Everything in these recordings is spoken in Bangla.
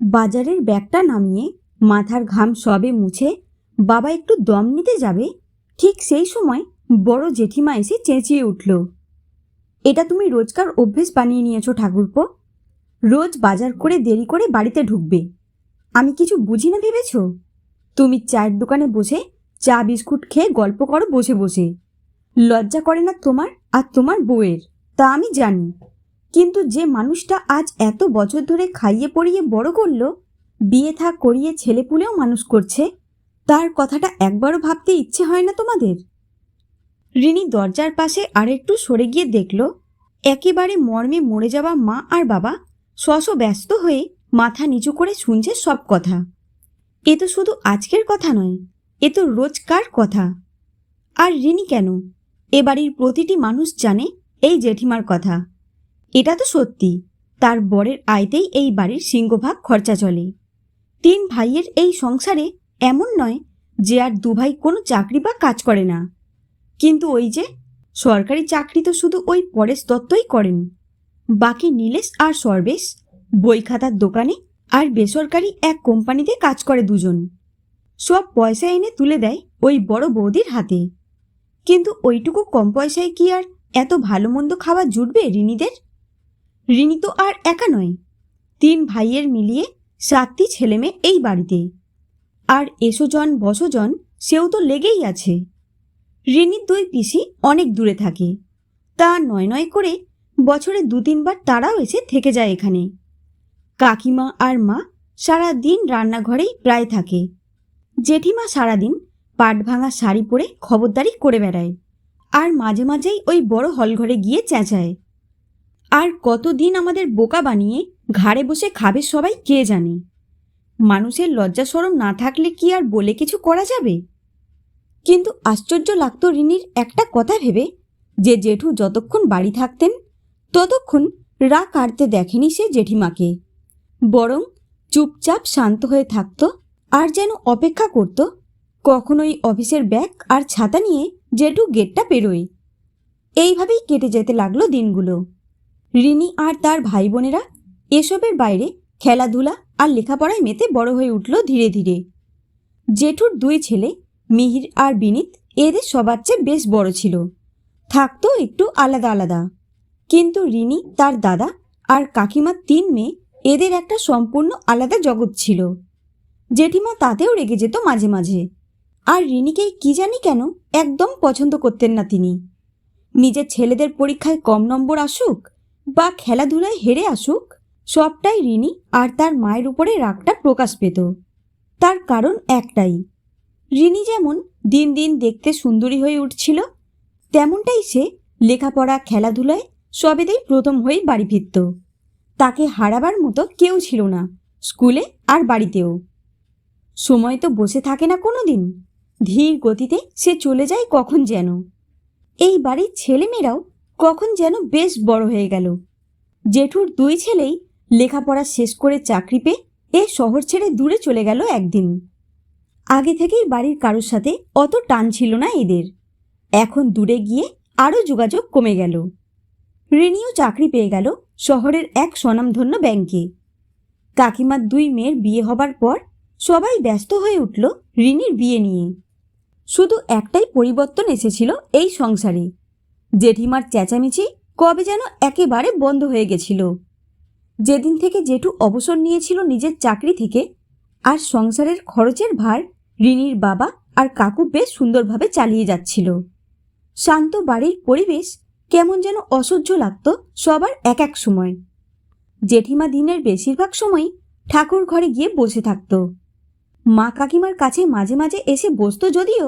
বাজারের ব্যাগটা নামিয়ে মাথার ঘাম সবে মুছে বাবা একটু দম নিতে যাবে, ঠিক সেই সময় বড় জেঠিমা এসে চেঁচিয়ে উঠল, এটা তুমি রোজকার অভ্যেস বানিয়ে নিয়েছো ঠাকুরপো। রোজ বাজার করে দেরি করে বাড়িতে ঢুকবে। আমি কিছু বুঝি না ভেবেছ? তুমি চায়ের দোকানে বসে চা বিস্কুট খেয়ে গল্প করো বসে বসে। লজ্জা করে না তোমার আর তোমার বউয়ের, তা আমি জানি। কিন্তু যে মানুষটা আজ এত বছর ধরে খাইয়ে পড়িয়ে বড় করল, বিয়ে থাক করিয়ে ছেলেপুলেও মানুষ করছে, তার কথাটা একবারও ভাবতে ইচ্ছে হয় না তোমাদের? রিনি দরজার পাশে আরেকটু সরে গিয়ে দেখল, একেবারে মর্মে মরে যাওয়া মা আর বাবা স্বস ব্যস্ত হয়ে মাথা নিচু করে শুনছে সব কথা। এ তো শুধু আজকের কথা নয়, এ তো রোজকার কথা। আর রিনি কেন? এ বাড়ির প্রতিটি মানুষ জানে এই জেঠিমার কথা। এটা তো সত্যি। তার বরের আয়তেই এই বাড়ির সিংহভাগ খরচা চলে। তিন ভাইয়ের এই সংসারে এমন নয় যে আর দু ভাই কোনো চাকরি বা কাজ করে না। কিন্তু ওই যে, সরকারি চাকরি তো শুধু ওই পরেশ দত্তই করেন। বাকি নীলেশ আর সর্বেশ, বই খাতার দোকানে আর বেসরকারি এক কোম্পানিতে কাজ করে দুজন। সব পয়সা এনে তুলে দেয় ওই বড় বৌদির হাতে। কিন্তু ওইটুকু কম পয়সায় কি আর এত ভালো মন্দ খাওয়া জুটবে রিনিদের? রিনি তো আর একা নয়। তিন ভাইয়ের মিলিয়ে সাতটি ছেলেমেয়ে এই বাড়িতে। আর এসোজন, বসোজন, সেও তো লেগেই আছে। রিনির দুই পিসি অনেক দূরে থাকে। তা নয় নয় করে বছরে দু তিনবার তারাও এসে থেকে যায় এখানে। কাকিমা আর মা সারা দিন রান্নাঘরেই প্রায় থাকে। জেঠিমা সারাদিন পাট ভাঙা শাড়ি পরে খবরদারি করে বেড়ায়। আর মাঝে মাঝেই ওই বড় হলঘরে গিয়ে চেঁচায়। আর কতদিন আমাদের বোকা বানিয়ে ঘাড়ে বসে খাবে সবাই, কে জানে? মানুষের লজ্জা সরম না থাকলে কি আর বলে কিছু করা যাবে? কিন্তু আশ্চর্য লাগতো রিনির একটা কথা ভেবে, যে জেঠু যতক্ষণ বাড়ি থাকতেন, ততক্ষণ রা কাটতে দেখেনি সে জেঠিমাকে। বরং চুপচাপ শান্ত হয়ে থাকতো আর যেন অপেক্ষা করত, কখনোই অফিসের ব্যাগ আর ছাতা নিয়ে জেঠু গেটটা পেরোয়। এইভাবেই কেটে যেতে লাগল দিনগুলো। রিনি আর তার ভাই বোনেরা এসবের বাইরে খেলাধুলা আর লেখাপড়ায় মেতে বড় হয়ে উঠল ধীরে ধীরে। জেঠুর দুই ছেলে, মিহির আর বিনীত, এদের সবার চেয়ে বেশ বড় ছিল। থাকতো একটু আলাদা আলাদা। কিন্তু রিনি, তার দাদা আর কাকিমার তিন মেয়ে এদের একটা সম্পূর্ণ আলাদা জগৎ ছিল। জেঠিমা তাতেও রেগে যেত মাঝে মাঝে। আর রিনিকে কি জানি কেন একদম পছন্দ করতেন না তিনি। নিজের ছেলেদের পরীক্ষায় কম নম্বর আসুক বা খেলাধুলায় হেরে আসুক, সবটাই রিনি আর তার মায়ের উপরে রাগটা প্রকাশ পেত। তার কারণ একটাই, রিনি যেমন দিন দিন দেখতে সুন্দরী হয়ে উঠছিল, তেমনটাই সে লেখাপড়া, খেলাধুলায় সবেতেই প্রথম হয়ে বাড়ি ফিরত। তাকে হারাবার মতো কেউ ছিল না, স্কুলে আর বাড়িতেও। সময় তো বসে থাকে না কোনো দিন ধীর গতিতে সে চলে যায় কখন যেন। এই বাড়ির ছেলেমেয়েরাও কখন যেন বেশ বড় হয়ে গেল। জেঠুর দুই ছেলেই লেখাপড়া শেষ করে চাকরি পেয়ে এ শহর ছেড়ে দূরে চলে গেল একদিন। আগে থেকেই বাড়ির কারোর সাথে অত টান ছিল না এদের। এখন দূরে গিয়ে আরও যোগাযোগ কমে গেল। রিনিও চাকরি পেয়ে গেল শহরের এক স্বনামধন্য ব্যাংকে। কাকিমার দুই মেয়ের বিয়ে হবার পর সবাই ব্যস্ত হয়ে উঠল রিনির বিয়ে নিয়ে। শুধু একটাই পরিবর্তন এসেছিল এই সংসারে। জেঠিমার চেঁচামেচি কবে যেন একেবারে বন্ধ হয়ে গেছিল। যেদিন থেকে জেঠু অবসর নিয়েছিল নিজের চাকরি থেকে, আর সংসারের খরচের ভার রিনির বাবা আর কাকু বেশ সুন্দরভাবে চালিয়ে যাচ্ছিল। শান্ত বাড়ির পরিবেশ কেমন যেন অসহ্য লাগত সবার এক এক সময়। জেঠিমা দিনের বেশিরভাগ সময়ই ঠাকুর ঘরে গিয়ে বসে থাকত। মা কাকিমার কাছে মাঝে মাঝে এসে বসতো যদিও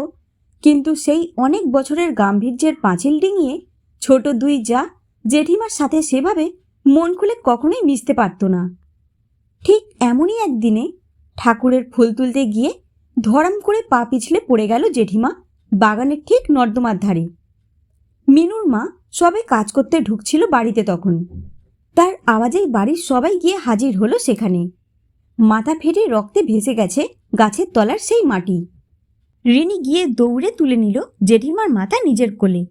কিন্তু সেই অনেক বছরের গাম্ভীর্যের পাঁচিল ডিঙিয়ে ছোট দুই যা জেঠিমার সাথে সেভাবে মন খুলে কখনোই মিশতে পারত না। ঠিক এমনই একদিনে ঠাকুরের ফুল তুলতে গিয়ে ধরাম করে পা পিছলে পড়ে গেল জেঠিমা বাগানের ঠিক নর্দমার ধারে। মিনুর মা সবে কাজ করতে ঢুকছিল বাড়িতে তখন। তার আওয়াজেই বাড়ির সবাই গিয়ে হাজির হলো সেখানে। মাথা ফেটে রক্তে ভেসে গেছে গাছের তলার সেই মাটি। রিনি গিয়ে দৌড়ে তুলে নিল জেঠিমার মাথা নিজের কোলে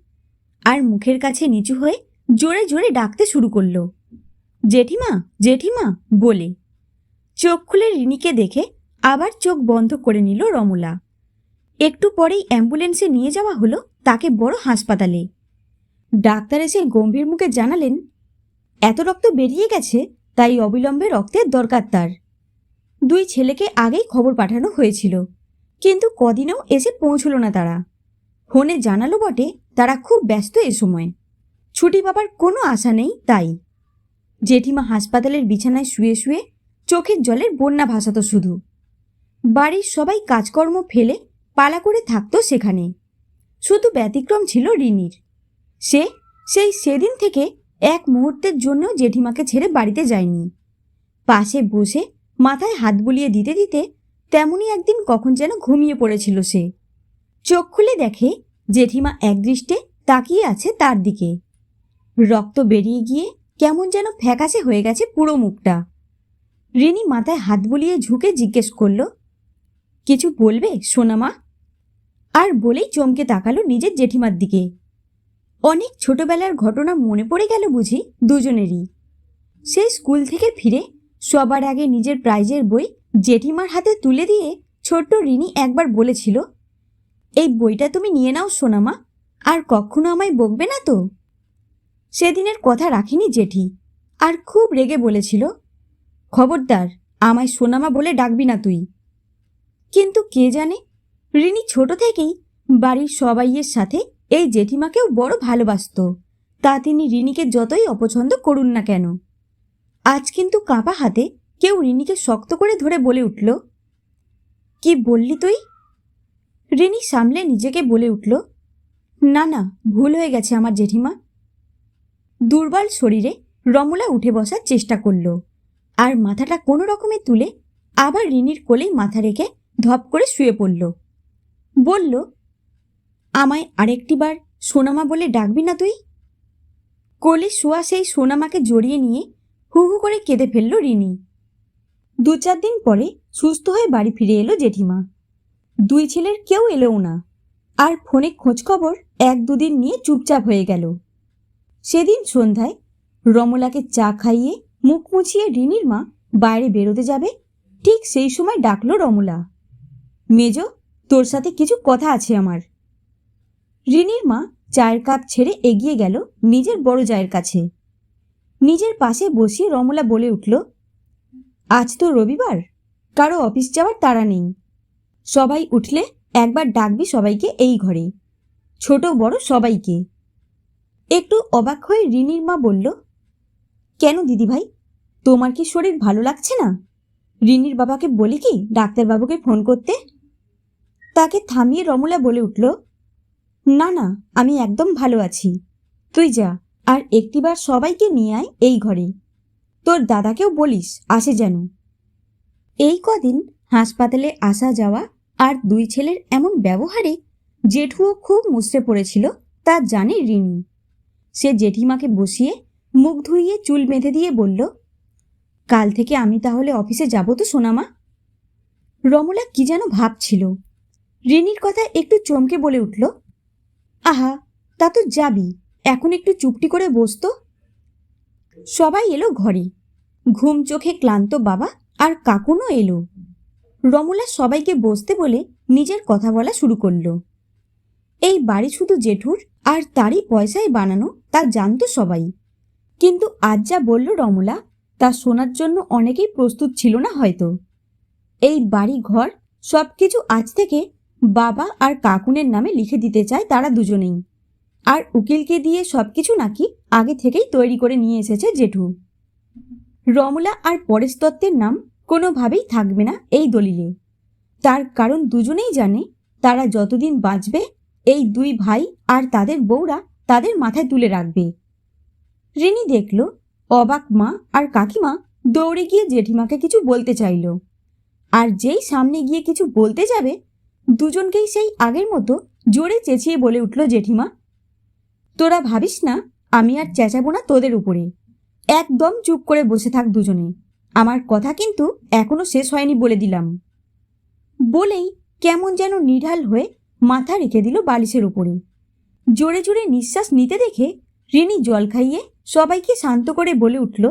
আর মুখের কাছে নিচু হয়ে জোরে জোরে ডাকতে শুরু করল। জেঠিমা জেঠিমা, বলে। চোখ খুলে রিনিকে দেখে আবার চোখ বন্ধ করে নিল রমলা। একটু পরেই অ্যাম্বুলেন্সে নিয়ে যাওয়া হলো তাকে বড় হাসপাতালে। ডাক্তার এসে গম্ভীর মুখে জানালেন, এত রক্ত বেরিয়ে গেছে, তাই অবিলম্বে রক্তের দরকার তার। দুই ছেলেকে আগেই খবর পাঠানো হয়েছিল। কিন্তু কদিনেও এসে পৌঁছল না তারা। ফোনে জানালো বটে, তারা খুব ব্যস্ত এ সময়। ছুটি পাবার কোনো আশা নেই তাই। জেঠিমা হাসপাতালের বিছানায় শুয়ে শুয়ে চোখের জলের বন্যা ভাসাতো শুধু। বাড়ির সবাই কাজকর্ম ফেলে পালা করে থাকতো সেখানে। শুধু ব্যতিক্রম ছিল রিনির। সে সেই সেদিন থেকে এক মুহূর্তের জন্য জেঠিমাকে ছেড়ে বাড়িতে যায়নি। পাশে বসে মাথায় হাত বুলিয়ে দিতে দিতে তেমনই একদিন কখন যেন ঘুমিয়ে পড়েছিল সে। চোখ খুলে দেখে জেঠিমা একদৃষ্টে তাকিয়ে আছে তার দিকে। রক্ত বেরিয়ে গিয়ে কেমন যেন ফ্যাকাশে হয়ে গেছে পুরো মুখটা। রিনি মাথায় হাত বুলিয়ে ঝুঁকে জিজ্ঞেস করল, কিছু বলবে সোনামা আর বলেই চমকে তাকালো নিজের জেঠিমার দিকে। অনেক ছোটবেলার ঘটনা মনে পড়ে গেল বুঝি দুজনেরই। সে স্কুল থেকে ফিরে সবার আগে নিজের প্রাইজের বই জেঠিমার হাতে তুলে দিয়ে ছোট্ট রিনি একবার বলেছিল, এই বইটা তুমি নিয়ে নাও, সোনামা, আর কখনো আমায় বকবে না তো? সেদিনের কথা রাখিনি জেঠি, আর খুব রেগে বলেছিল, খবরদার, আমায় সোনামা বলে ডাকবি না তুই। কিন্তু কে জানে, রিনি ছোট থেকেই বাড়ির সবাইয়ের সাথে এই জেঠিমাকেও বড় ভালোবাসতো, তা তিনি রিনিকে যতই অপছন্দ করুন না কেন। আজ কিন্তু কাঁপা হাতে কেউ রিনিকে শক্ত করে ধরে বলে উঠল, কি বললি তুই? রিনি সামলে নিজেকে বলে উঠল, না না, ভুল হয়ে গেছে আমার জেঠিমা। দুর্বল শরীরে রমলা উঠে বসার চেষ্টা করল, আর মাথাটা কোনো রকমে তুলে আবার রিনির কোলেই মাথা রেখে ধপ করে শুয়ে পড়ল। বলল, আমায় আরেকটিবার সোনামা বলে ডাকবি না তুই? কোলে শোয়া সেই সোনামাকে জড়িয়ে নিয়ে হু হু করে কেঁদে ফেলল রিনি। দু চার দিন পরে সুস্থ হয়ে বাড়ি ফিরে এলো জেঠিমা। দুই ছেলের কেউ এলোও না। আর ফোনে খোঁজখবর এক দুদিন নিয়ে চুপচাপ হয়ে গেল। সেদিন সন্ধ্যায় রমলাকে চা খাইয়ে মুখ মুছিয়ে রিনির মা বাইরে বেরোতে যাবে, ঠিক সেই সময় ডাকলো রমলা। মেজ, তোর সাথে কিছু কথা আছে আমার। রিনির মা চায়ের কাপ ছেড়ে এগিয়ে গেল নিজের বড় জায়ের কাছে। নিজের পাশে বসিয়ে রমলা বলে উঠল আজ তো রবিবার, কারও অফিস যাওয়ার তাড়া নেই। সবাই উঠলে একবার ডাকবি সবাইকে এই ঘরে, ছোট বড় সবাইকে। একটু অবাক হয়ে রিনির মা বলল, কেন দিদিভাই, তোমার কি শরীর ভালো লাগছে না? রিনির বাবাকে বলি কি ডাক্তারবাবুকে ফোন করতে? তাকে থামিয়ে রমলা বলে উঠল, না না, আমি একদম ভালো আছি। তুই যা, আর একটিবার সবাইকে নিয়ে আয় এই ঘরে। তোর দাদাকেও বলিস, আসে যেন। এই কদিন হাসপাতালে আসা যাওয়া আর দুই ছেলের এমন ব্যবহারে জেঠুও খুব মুচড়ে পড়েছিল, তা জানে রিনি সে জেঠিমাকে বসিয়ে মুখ ধুইয়ে চুল বেঁধে দিয়ে বলল, কাল থেকে আমি তাহলে অফিসে যাব তো সোনামা? রমলা কি যেন ভাবছিল। রিনির কথা একটু চমকে বলে উঠল, আহা, তা তো যাবি, এখন একটু চুপটি করে বসতো সবাই এলো ঘরে। ঘুম চোখে ক্লান্ত বাবা আর কাকুনও এলো। রমলা সবাইকে বসতে বলে নিজের কথা বলা শুরু করল। এই বাড়ি শুধু জেঠুর আর তারই পয়সায় বানানো তা জানতো সবাই। কিন্তু আজ যা বলল রমলা, তা শোনার জন্য অনেকেই প্রস্তুত ছিল না হয়তো। এই বাড়ি ঘর সব কিছু আজ থেকে বাবা আর কাকুনের নামে লিখে দিতে চায় তারা দুজনেই। আর উকিলকে দিয়ে সব কিছু নাকি আগে থেকেই তৈরি করে নিয়ে এসেছে জেঠু। রমলা আর পরেশ দত্তের নাম কোনোভাবেই থাকবে না এই দলিলে। তার কারণ দুজনেই জানে, তারা যতদিন বাঁচবে, এই দুই ভাই আর তাদের বউরা তাদের মাথায় তুলে রাখবে। রিনি দেখল, অবাক মা আর কাকিমা দৌড়ে গিয়ে জেঠিমাকে কিছু বলতে চাইল। আর যেই সামনে গিয়ে কিছু বলতে যাবে, দুজনকেই সেই আগের মতো জোরে চেঁচিয়ে বলে উঠল জেঠিমা তোরা ভাবিস না, আমি আর চেঁচাবো না তোদের উপরে। একদম চুপ করে বসে থাক দুজনে। আমার কথা কিন্তু এখনও শেষ হয়নি বলে দিলাম। বলেই কেমন যেন নিঢাল হয়ে মাথা রেখে দিল বালিশের উপরে। জোরে জোরে নিঃশ্বাস নিতে দেখে রিনি জল খাইয়ে সবাইকে শান্ত করে বলে উঠল,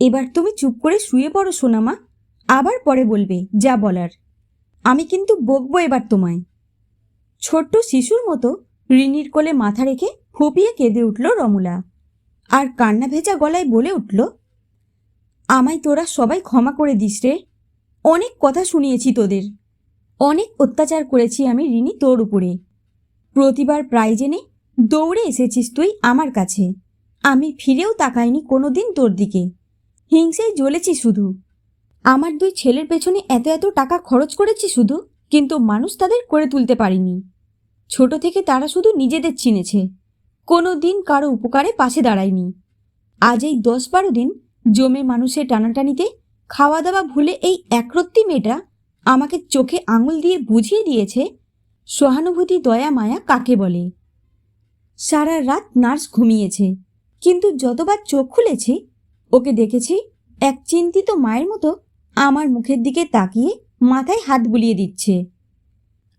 এবার তুমি চুপ করে শুয়ে পড়ো, সোনামা। আবার পরে বলবে, যা বলার। আমি কিন্তু বকবো এবার তোমায়। ছোট্ট শিশুর মতো রিনির কোলে মাথা রেখে ফুপিয়ে কেঁদে উঠল রমলা। আর কান্না ভেজা গলায় বলে উঠল, আমায় তোরা সবাই ক্ষমা করে দিস রে। অনেক কথা শুনিয়েছি তোদের। অনেক অত্যাচার করেছি আমি রিনি তোর উপরে। প্রতিবার প্রাইজ এনে দৌড়ে এসেছিস তুই আমার কাছে। আমি ফিরেও তাকাইনি কোনো দিন তোর দিকে। হিংসেই জ্বলেছি শুধু। আমার দুই ছেলের পেছনে এত এত টাকা খরচ করেছি শুধু, কিন্তু মানুষ তাদের করে তুলতে পারিনি। ছোট থেকে তারা শুধু নিজেদের চিনেছে। কোনো দিন কারও উপকারে পাশে দাঁড়ায়নি। আজ এই দশ বারো দিন জমে মানুষের টানাটানিতে খাওয়া দাওয়া ভুলে এই একরত্তি মেয়েটা আমাকে চোখে আঙুল দিয়ে বুঝিয়ে দিয়েছে, সহানুভূতি দয়া মায়া কাকে বলে। সারা রাত নার্স ঘুমিয়েছে, কিন্তু যতবার চোখ খুলেছি, ওকে দেখেছি এক চিন্তিত মায়ের মতো আমার মুখের দিকে তাকিয়ে মাথায় হাত বুলিয়ে দিচ্ছে।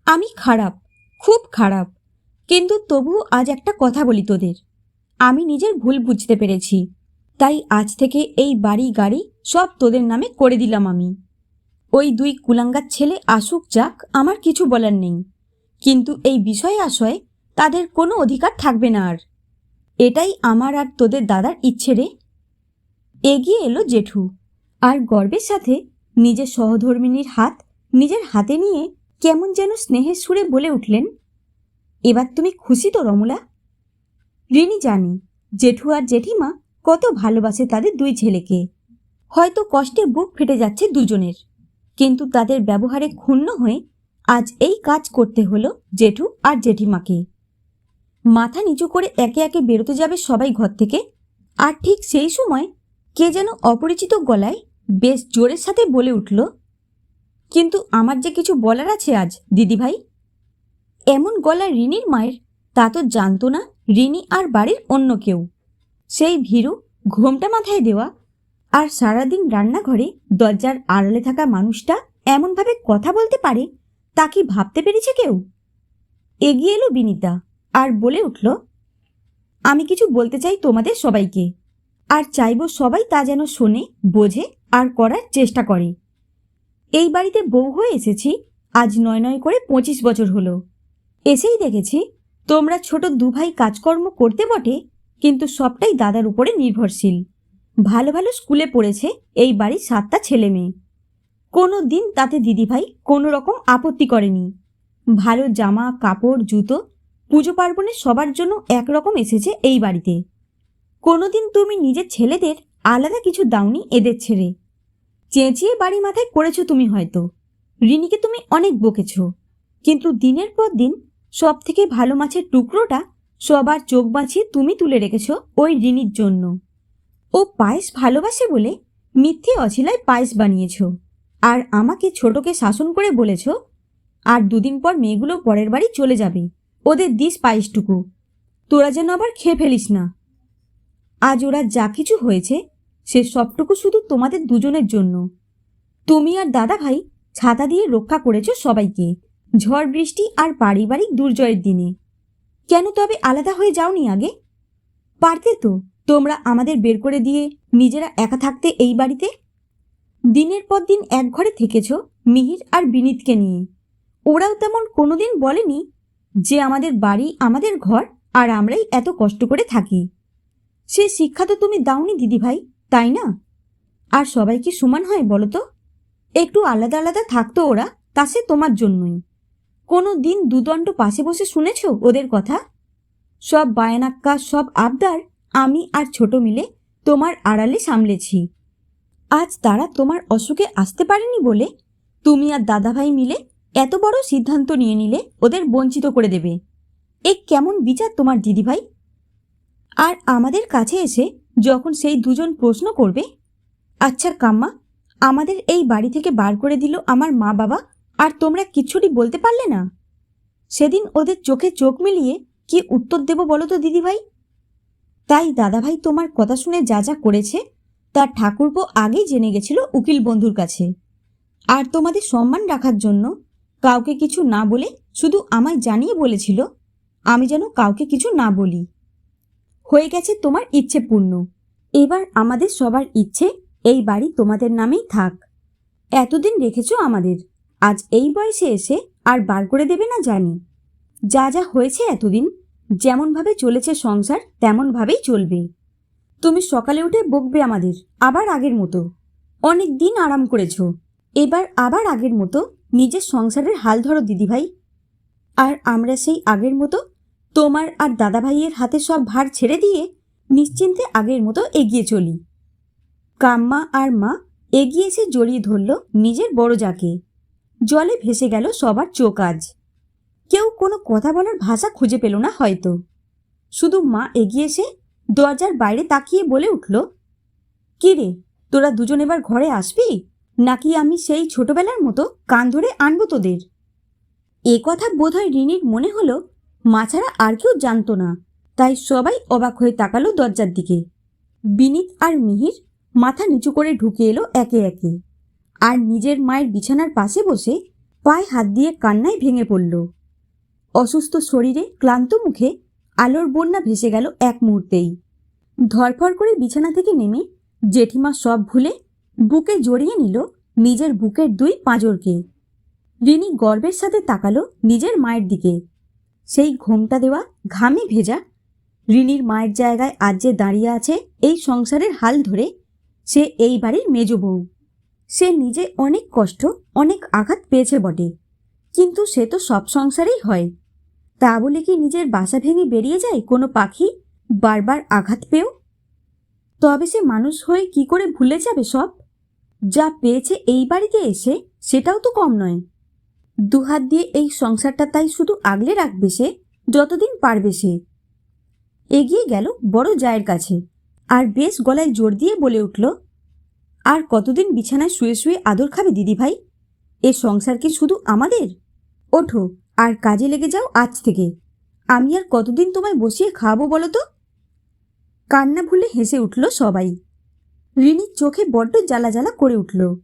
আমি খারাপ, খুব খারাপ। কিন্তু তবুও আজ একটা কথা বলি তোদের। আমি নিজের ভুল বুঝতে পেরেছি। তাই আজ থেকে এই বাড়ি গাড়ি সব তোদের নামে করে দিলাম আমি। ওই দুই কুলাঙ্গার ছেলে আসুক যাক, আমার কিছু বলার নেই। কিন্তু এই বিষয়ে আশয় তাদের কোনো অধিকার থাকবে না আর। এটাই আমার আর তোদের দাদার ইচ্ছে রে। এগিয়ে এলো জেঠু। আর গর্বের সাথে নিজের সহধর্মিনীর হাত নিজের হাতে নিয়ে কেমন যেন স্নেহের সুরে বলে উঠলেন এবার তুমি খুশি তো, রমলা? রিনি জানি, জেঠু আর জেঠিমা কত ভালোবাসে তাদের দুই ছেলেকে। হয়তো কষ্টে বুক ফেটে যাচ্ছে দুজনের। কিন্তু তাদের ব্যবহারে ক্ষুণ্ণ হয়ে আজ এই কাজ করতে হলো জেঠু আর জেঠিমাকে। মাথা নিচু করে একে একে বেরোতে যাবে সবাই ঘর থেকে, আর ঠিক সেই সময় কে যেন অপরিচিত গলায় বেশ জোরের সাথে বলে উঠল, কিন্তু আমার যে কিছু বলার আছে আজ, দিদিভাই? এমন গলা রিনির মায়ের, তা তো জানতো না রিনি আর বাড়ির অন্য কেউ। সেই ভীরু ঘোমটা মাথায় দেওয়া আর সারাদিন রান্নাঘরে দরজার আড়ালে থাকা মানুষটা এমনভাবে কথা বলতে পারে, তা কি ভাবতে পেরেছে কেউ? এগিয়ে এলো বিনিতা আর বলে উঠল, আমি কিছু বলতে চাই তোমাদের সবাইকে। আর চাইব সবাই তা যেন শোনে, বোঝে আর করার চেষ্টা করে। এই বাড়িতে বউ হয়ে এসেছি, আজ নয় নয় করে পঁচিশ বছর হলো। এসেই দেখেছি তোমরা ছোট দুভাই কাজকর্ম করতে বটে, কিন্তু সবটাই দাদার উপরে নির্ভরশীল। ভালো ভালো স্কুলে পড়েছে এই বাড়ির সাতটা ছেলে মেয়ে। কোনো দিন তাতে দিদিভাই কোনো রকম আপত্তি করেনি। ভালো জামা, কাপড়, জুতো, পুজো পার্বণে সবার জন্য একরকম এসেছে এই বাড়িতে। কোনোদিন তুমি নিজের ছেলেদের আলাদা কিছু দাওনি এদের ছেড়ে। চেঁচিয়ে বাড়ি মাথায় করেছ তুমি হয়তো। রিনিকে তুমি অনেক বকেছ। কিন্তু দিনের পর দিন সব থেকে ভালো মাছের টুকরোটা সবার চোখ বাঁচিয়ে তুমি তুলে রেখেছ ওই রিনির জন্য। ও পায়েস ভালোবাসে বলে মিথ্যে অছিলায় পায়েস বানিয়েছ। আর আমাকে ছোটকে শাসন করে বলেছ, আর দুদিন পর মেয়েগুলো পরের বাড়ি চলে যাবে, ওদের দিস পায়েসটুকু। তোরা যেন আবার খেয়ে ফেলিস না। আজ ওরা যা কিছু হয়েছে, সে সবটুকু শুধু তোমাদের দুজনের জন্য। তুমি আর দাদা ভাই ছাতা দিয়ে রক্ষা করেছ সবাইকে। ঝড় বৃষ্টি আর পারিবারিক দুর্জয়ের দিনে। কেন তবে আলাদা হয়ে যাওনি আগে? পারতে তো, তোমরা আমাদের বের করে দিয়ে নিজেরা একা থাকতে এই বাড়িতে? দিনের পর দিন এক ঘরে থেকেছ মিহির আর বিনীতকে নিয়ে। ওরাও তেমন কোনোদিন বলেনি যে আমাদের বাড়ি আমাদের ঘর আর আমরাই এত কষ্ট করে থাকি। সে শিক্ষা তো তুমি দাওনি দিদিভাই, তাই না? আর সবাই কি সমান হয় বলো তো? একটু আলাদা আলাদা থাকতো ওরা, তা সে তোমার জন্যই। কোনো দিন দুদণ্ড পাশে বসে শুনেছ ওদের কথা? সব বায়নাক্কা, সব আবদার আমি আর ছোট মিলে তোমার আড়ালে সামলেছি। আজ তারা তোমার অসুখে আসতে পারেনি বলে তুমি আর দাদাভাই মিলে এত বড় সিদ্ধান্ত নিয়ে নিলে ওদের বঞ্চিত করে দেবে। এ কেমন বিচার তোমার দিদিভাই? আর আমাদের কাছে এসে যখন সেই দুজন প্রশ্ন করবে আচ্ছা কাম্মা, আমাদের এই বাড়ি থেকে বার করে দিল আমার মা বাবা আর তোমরা কিছুটি বলতে পারলে না? সেদিন ওদের চোখে চোখ মিলিয়ে কি উত্তর দেব বলো তো, দিদিভাই? তাই দাদাভাই তোমার কথা শুনে যা যা করেছে, তার ঠাকুরপো আগেই জেনে গেছিল উকিল বন্ধুর কাছে। আর তোমাদের সম্মান রাখার জন্য কাউকে কিছু না বলে শুধু আমায় জানিয়ে বলেছিল, আমি যেন কাউকে কিছু না বলি। হয়ে গেছে তোমার ইচ্ছে পূর্ণ। এবার আমাদের সবার ইচ্ছে এই বাড়ি তোমাদের নামেই থাক। এতদিন রেখেছ আমাদের। আজ এই বয়সে এসে আর বার করে দেবে না জানি। যা যা হয়েছে এতদিন যেমনভাবে চলেছে সংসার তেমনভাবেই চলবে। তুমি সকালে উঠে বকবে আমাদের, আবার আগের মতো। অনেক দিন আরাম করেছ। এবার আবার আগের মতো নিজের সংসারের হাল ধরো, দিদিভাই। আর আমরা সেই আগের মতো তোমার আর দাদাভাইয়ের হাতে সব ভার ছেড়ে দিয়ে নিশ্চিন্তে আগের মতো এগিয়ে চলি। কাম্মা আর মা এগিয়ে এসে জড়িয়ে ধরল নিজের বড় যাকে জলে ভেসে গেল সবার চোখ আজ। কেউ কোনো কথা বলার ভাষা খুঁজে পেল না হয়তো। শুধু মা এগিয়ে এসে দরজার বাইরে তাকিয়ে বলে উঠল, কি রে, তোরা দুজন এবার ঘরে আসবি? নাকি আমি সেই ছোটবেলার মতো কান ধরে আনব তোদের? এ কথা বোধহয় রিনির মনে হলো, মা ছাড়া আর কেউ জানতো না, তাই সবাই অবাক হয়ে তাকালো দরজার দিকে। বিনীত আর মিহির মাথা নিচু করে ঢুকে এলো একে একে। আর নিজের মায়ের বিছানার পাশে বসে পায়ে হাত দিয়ে কান্নায় ভেঙে পড়ল। অসুস্থ শরীরে ক্লান্ত মুখে আলোর বন্যা ভেসে গেল এক মুহূর্তেই। ধরফর করে বিছানা থেকে নেমে জেঠিমা সব ভুলে বুকে জড়িয়ে নিল নিজের বুকের দুই পাঁজরকে। রিনি গর্বের সাথে তাকালো নিজের মায়ের দিকে। সেই ঘোমটা দেওয়া ঘামে ভেজা রিনির মায়ের জায়গায় আজ যে দাঁড়িয়ে আছে এই সংসারের হাল ধরে সে এই বাড়ির মেজ বউ। সে নিজে অনেক কষ্ট, অনেক আঘাত পেয়েছে বটে। কিন্তু সে তো সব সংসারেই হয়। তা বলে কি নিজের বাসা ভেঙে বেরিয়ে যায় কোনো পাখি? বারবার আঘাত পেও তবে সে মানুষ হয়ে কি করে ভুলে যাবে সব? যা পেয়েছে এই বাড়িতে এসে সেটাও তো কম নয়। দুহাত দিয়ে এই সংসারটা তাই শুধু আগলে রাখবে সে, যতদিন পারবে সে। এগিয়ে গেল বড় জায়ের কাছে। আর বেশ গলায় জোর দিয়ে বলে উঠল আর কতদিন বিছানায় শুয়ে শুয়ে আদর খাবে দিদিভাই এ সংসার কি শুধু আমাদের? ওঠো, আর কাজে লেগে যাও আজ থেকে। আমি আর কতদিন তোমায় বসিয়ে খাওয়াবো বলো তো? কান্না ভুলে হেসে উঠল সবাই। রিনির চোখে বড্ড জ্বালা জ্বালা করে উঠল।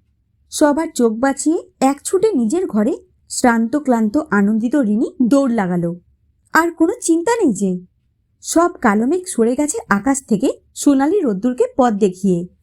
সবার চোখ বাঁচিয়ে এক ছুটে নিজের ঘরে শ্রান্ত, ক্লান্ত, আনন্দিত রিনি দৌড় লাগালো। আর কোনো চিন্তা নেই যে, সব কালো মেঘ সরে গেছে আকাশ থেকে সোনালি রোদ্দুরকে পথ দেখিয়ে।